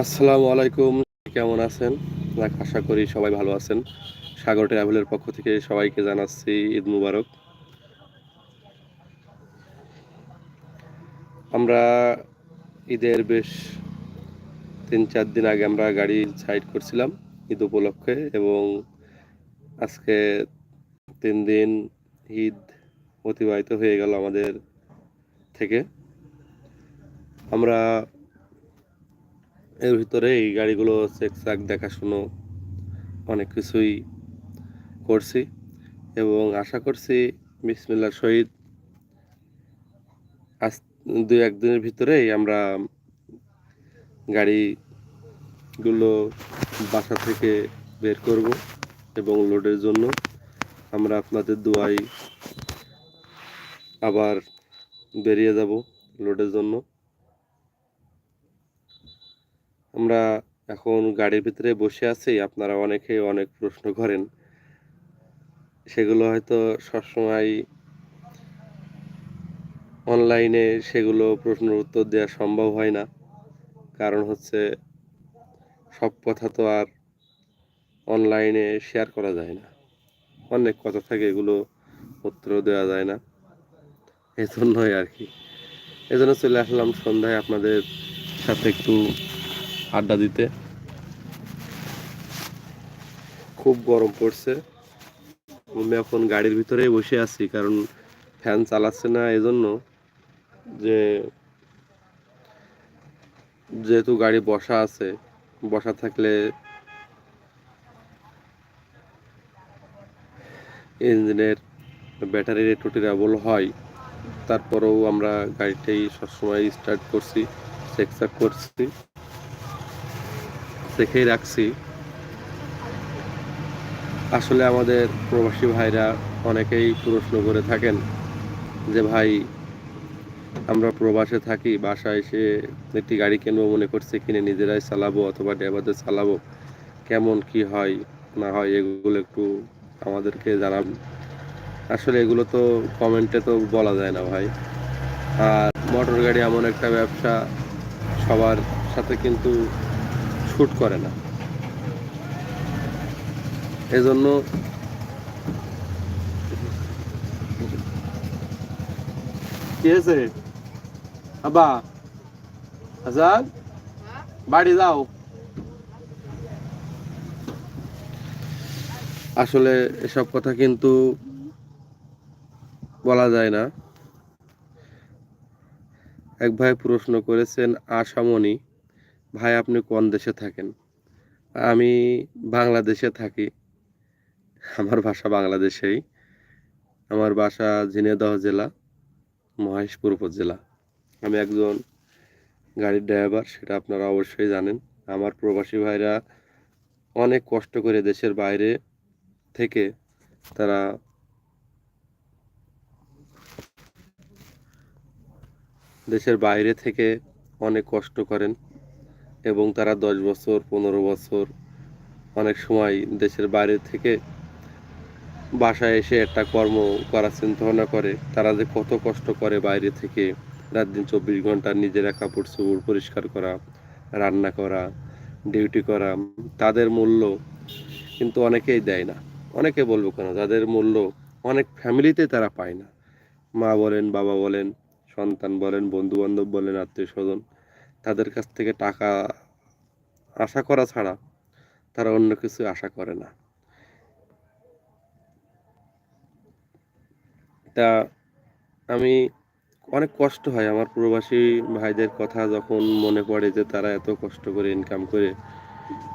আসসালামু আলাইকুম কেমন আছেন? যাক, আশা করি সবাই ভালো আছেন। সাগর ট্রাভেলের পক্ষ থেকে সবাইকে জানাচ্ছি ঈদ মুবারক। আমরা ঈদের বেশ তিন চার দিন আগে আমরা গাড়ি সাইড করছিলাম ঈদ উপলক্ষে এবং আজকে তিন দিন ঈদ অতিবাহিত হয়ে গেল আমাদের থেকে। আমরা এর ভিতরে এই গাড়িগুলো চেক চাক দেখাশুনো অনেক কিছুই করছি এবং আশা করছি বিসমিল্লার সহিত আজ দুই একদিনের ভিতরেই আমরা গাড়িগুলো বাসা থেকে বের করব এবং লোডের জন্য আমরা আপনাদের দোয়াই আবার বেরিয়ে যাব লোডের জন্য। আমরা এখন গাড়ির ভিতরে বসে আছি, আপনারা অনেকে অনেক প্রশ্ন করেন। সেগুলো হয়তো সবসময় অনলাইনে সেগুলো প্রশ্নের উত্তর দেওয়া সম্ভব হয় না। কারণ হচ্ছে সব কথা তো আর অনলাইনে শেয়ার করা যায় না। অনেক কথা থাকে এগুলো উত্তর দেওয়া যায় না। এই জন্যই আর কি। এই জন্য চলে আসলাম সন্ধ্যায় আপনাদের সাথে একটু আড্ডা দিতে। খুব গরম পড়ছে। আমি এখন গাড়ির ভিতরেই বসে আছি, কারণ ফ্যান চালাচ্ছে না এজন্য। যে, যেহেতু গাড়ি বসা আছে, বসা থাকলে ইঞ্জিনের ব্যাটারির একটু ট্রাবল হয়। তারপরেও আমরা গাড়িটাই সবসময় স্টার্ট করছি চেকচাক করছি। দেখেই রাখছি। আসলে আমাদের প্রবাসী ভাইরা অনেকেই প্রশ্ন করে থাকেন যে, ভাই, আমরা প্রবাসে থাকি, বাসায় এসে একটি গাড়ি কিনবো মনে করছে, কিনে নিজেরাই চালাবো অথবা ড্রাইভারদের চালাবো। কেমন কি হয়, না হয়, এগুলো একটু আমাদেরকে জানাবেন আসলে এগুলো তো কমেন্টে তো বলা যায় না, ভাই। আর মোটর গাড়ি এমন একটা ব্যবসা, সবার সাথে কিন্তু শ্যুট করে না। এজন্য কি হয়েছে? আবা আজাদ? বাড়ি যাও। আসলে এসব কথা কিন্তু বলা যায় না। এক ভাই প্রশ্ন করেছেন, আশামণি ভাই, আপনি কোন দেশে থাকেন? আমি বাংলাদেশে থাকি। আমার বাসা বাংলাদেশেই। আমার বাসা ঝিনেদহ জেলা, মহেশপুর উপজেলা। আমি একজন গাড়ির ড্রাইভার, সেটা আপনারা অবশ্যই জানেন। আমার প্রবাসী ভাইরা অনেক কষ্ট করে দেশের বাইরে থেকে তারা দেশের বাইরে থেকে অনেক কষ্ট করেন। এবং তারা দশ বছর, পনেরো বছর অনেক সময় দেশের বাইরে থেকে বাসায় এসে একটা কর্ম করার চিন্তা ভাবনা করে। তারা যে কত কষ্ট করে বাইরে থেকে রাত দিন চব্বিশ ঘণ্টা নিজেরা কাপড় চোপড় পরিষ্কার করা, রান্না করা ডিউটি করা, তাদের মূল্য কিন্তু অনেকেই দেয় না। অনেকে বলব কেন? তাদের মূল্য অনেক ফ্যামিলিতে তারা পায় না। মা বলেন, বাবা বলেন, সন্তান বলেন বন্ধু বান্ধব বলেন আত্মীয় স্বজন তাদের কাছ থেকে টাকা আশা করা ছাড়া তারা অন্য কিছু আশা করে না। তা আমি অনেক কষ্ট হয় আমার প্রবাসী ভাইদের কথা যখন মনে পড়ে যে তারা এত কষ্ট করে ইনকাম করে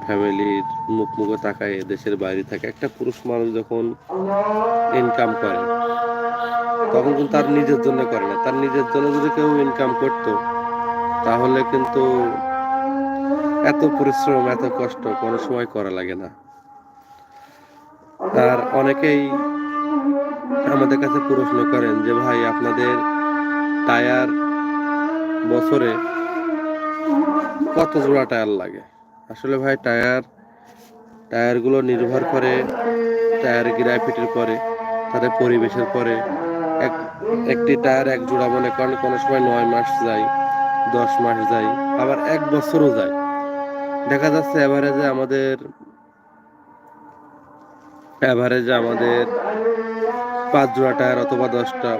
ফ্যামিলির মুখ মুখে তাকায়, দেশের বাইরে থাকে, একটা পুরুষ মানুষ যখন ইনকাম করে, তখন কিন্তু তার নিজের জন্য করে না। তার নিজের জন্য যদি কেউ ইনকাম করতো তাহলে কিন্তু এত পরিশ্রম, এত কষ্ট কোনো সময় করা লাগে না। আর অনেকেই আমাদের কাছে প্রশ্ন করেন যে, ভাই, আপনাদের টায়ার বছরে কত জোড়া টায়ার লাগে? আসলে ভাই, টায়ার, টায়ারগুলো নির্ভর করে টায়ার গ্রাফিটের পরে, তাদের পরিবেশের পরে। এক, একটি টায়ার এক জোড়া মনে করেন কোনো সময় নয় মাস যায়। দশ মাস যায়, আবার এক বছরও যায়। দেখা যাচ্ছে অ্যাভারেজে আমাদের অ্যাভারেজে আমাদের পাঁচ জোড়া টায়ার অথবা দশটা,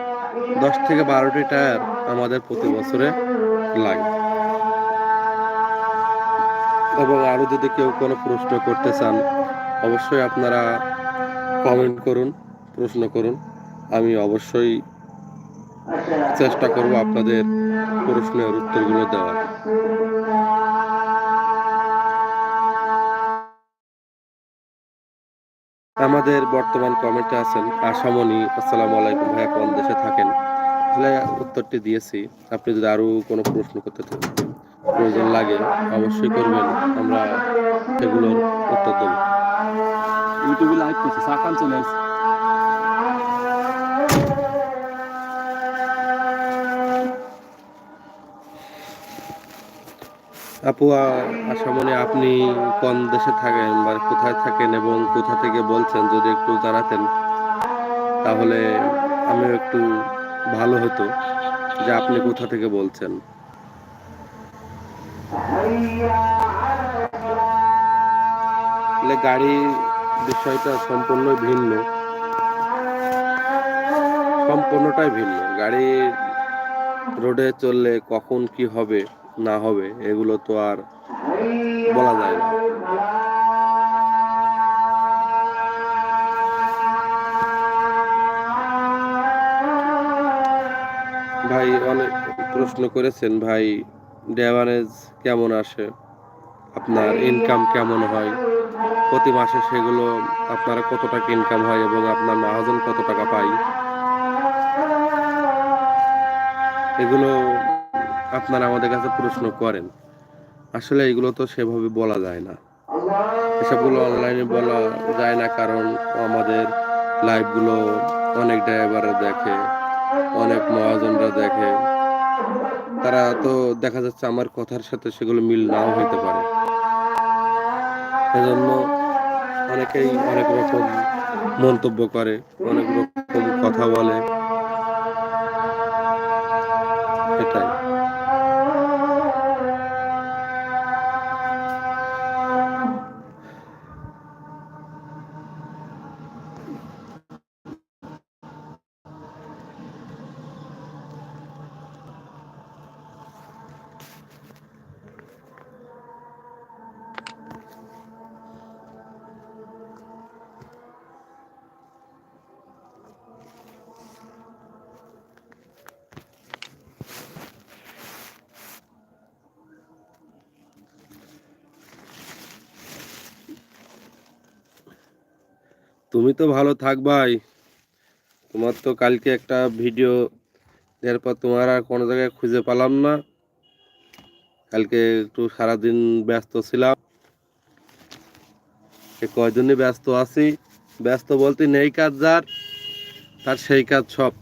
দশ থেকে বারোটি টায়ার আমাদের প্রতি বছরে লাগে। এবং আরও যদি কেউ কোনো প্রশ্ন করতে চান, অবশ্যই আপনারা কমেন্ট করুন, প্রশ্ন করুন। আমি অবশ্যই চেষ্টা করব আপনাদের প্রশ্নের উত্তরগুলো দেওয়ার আমাদের বর্তমান কমেন্টে আছেন আশামণি। আসসালামু আলাইকুম ভাইয়া কোন দেশে থাকেন? আসলে উত্তরটি দিয়েছি। আপনি যদি আরও কোনো প্রশ্ন করতে চান, প্রয়োজন লাগে অবশ্যই করবেন। আমরা সেগুলোর উত্তর দেবো। ইউটিউবে লাইভ করছে সাকান চলে আপু, আ- আশামণি আপনি কোন দেশে থাকেন বা কোথায় থাকেন এবং কোথা থেকে বলছেন যদি একটু জানাতেন, তাহলে আমিও একটু ভালো হতো যে আপনি কোথা থেকে বলছেন। গাড়ি বিষয়টা সম্পূর্ণ ভিন্ন। সম্পূর্ণটাই ভিন্ন। গাড়ি রোডে চললে কখন কি হবে না হবে, এগুলো তো আর বলা যায় না। ভাই অনেক প্রশ্ন করেছেন, ভাই ড্যাভারেজ কেমন আসে? আপনার ইনকাম কেমন হয়? প্রতি মাসে সেগুলো আপনার কত টাকা ইনকাম হয় এবং আপনার মহাজন কত টাকা পায়? এগুলো আপনারা আমাদের কাছে প্রশ্ন করেন। আসলে এগুলো তো সেভাবে বলা যায় না। এসবগুলো অনলাইনে বলা যায় না কারণ আমাদের লাইভগুলো অনেক ড্রাইভাররা দেখে, অনেক মহাজনরা দেখে। তারা তো দেখা যাচ্ছে আমার কথার সাথে সেগুলো মিল নাও হইতে পারে। এজন্য অনেকেই অনেক রকম মন্তব্য করে, অনেক রকম কথা বলে। তুমি তো ভালো থাকবাই তোমার তো কালকে একটা ভিডিও দেওয়ার পর তোমার আর কোনো জায়গায় খুঁজে পেলাম না। কালকে একটু সারাদিন ব্যস্ত ছিলাম। এ কয়দিনই ব্যস্ত আছি? ব্যস্ত বলতে নেই কাজ যার, তার সেই কাজ সব।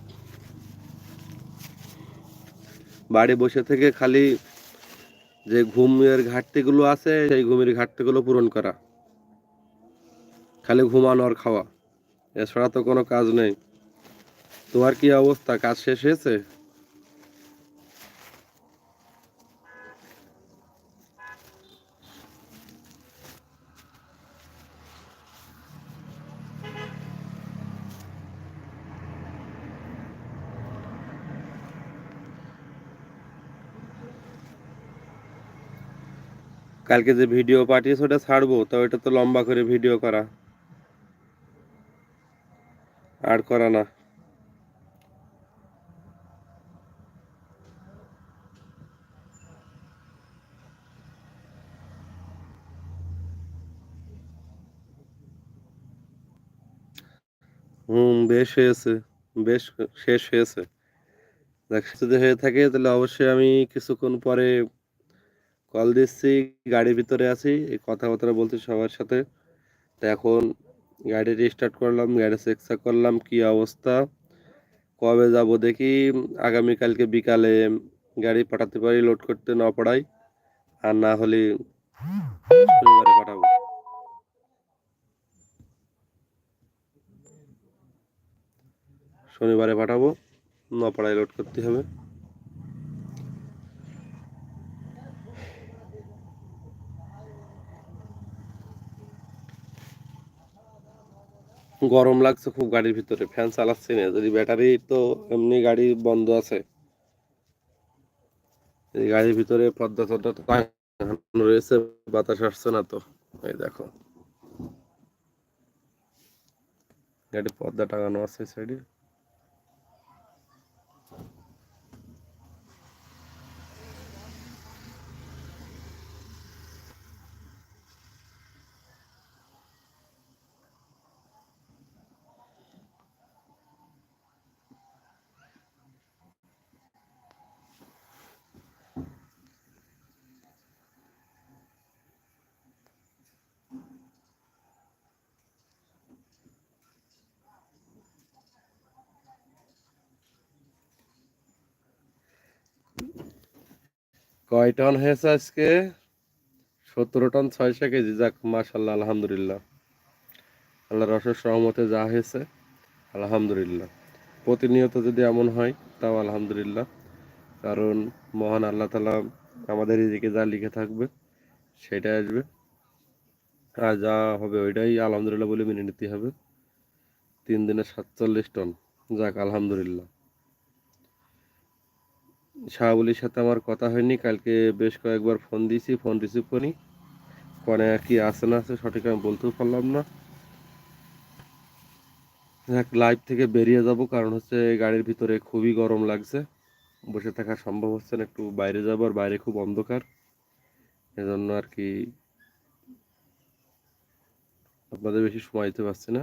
বাড়ি বসে থেকে খালি যে ঘুমের ঘাটতিগুলো আছে, সেই ঘুমের ঘাটতিগুলো পূরণ করা। খালি ঘুমানো আর খাওয়া। এছাড়া তো কোনো কাজ নেই। তোমার কি অবস্থা? কাজ শেষ হয়েছে? কালকে যে ভিডিও পাঠিয়েছে, ওটা ছাড়বো, তো ওটা তো লম্বা করে ভিডিও করা। আর করা না। হুম, বেশ হয়েছে, বেশ শেষ হয়েছে। দেখ, যদি হয়ে থাকে, তাহলে অবশ্যই আমি কিছুক্ষণ পরে কল দিচ্ছি, গাড়ির ভিতরে আছি, এই কথাবার্তা বলছি সবার সাথে। এখন গাড়ি রিস্টার্ট করলাম, গাড়ি চেক চেক করলাম, কি অবস্থা? কবে যাব দেখি, আগামীকালকে বিকালে গাড়ি পাঠাতে পারি লোড করতে না পড়াই আর না হলে শনিবারে পাঠাবো। শনিবারে পাঠাবো নপাড়ায় লোড করতে হবে। গরম লাগছে, খুব গাড়ির ভিতরে। ফ্যান চালাচ্ছি না, যদি ব্যাটারি তো এমনি গাড়ি বন্ধ আছে। গাড়ির ভিতরে পর্দা টদ্মা তো রয়েছে, বাতাস আসছে না তো। এই দেখো। গাড়ি পর্দা টাঙানো আছে সাইডে। কয় টন হয়েছে আজকে? সতেরো টন ছয়শো কেজি। যাক মাশাল্লাহ আলহামদুলিল্লাহ। আল্লাহ অশেষ সহমতে যা হয়েছে, আলহামদুলিল্লাহ। প্রতিনিয়ত যদি এমন হয়, তাও আলহামদুলিল্লাহ। কারণ মহান আল্লাহ তালা আমাদের এদিকে যা লিখে থাকবে, সেটাই আসবে। আর যা হবে ওইটাই আলহামদুলিল্লাহ বলে মেনে নিতে হবে। তিন দিনে সাতচল্লিশ টন যাক, আলহামদুলিল্লাহ। শাহাবুলির সাথে আমার কথা হয়নি, কালকে বেশ কয়েকবার ফোন দিয়েছি ফোন রিসিভ করি। কনে কি আছে না আছে সঠিক আমি বলতেও পারলাম না। যাক লাইভ থেকে বেরিয়ে যাব, কারণ হচ্ছে গাড়ির ভিতরে খুবই গরম লাগছে। বসে থাকা সম্ভব হচ্ছে না, একটু বাইরে যাব, আর বাইরে খুব অন্ধকার। এজন্য আর কি আপনাদের বেশি সময় দিতে পারছি না।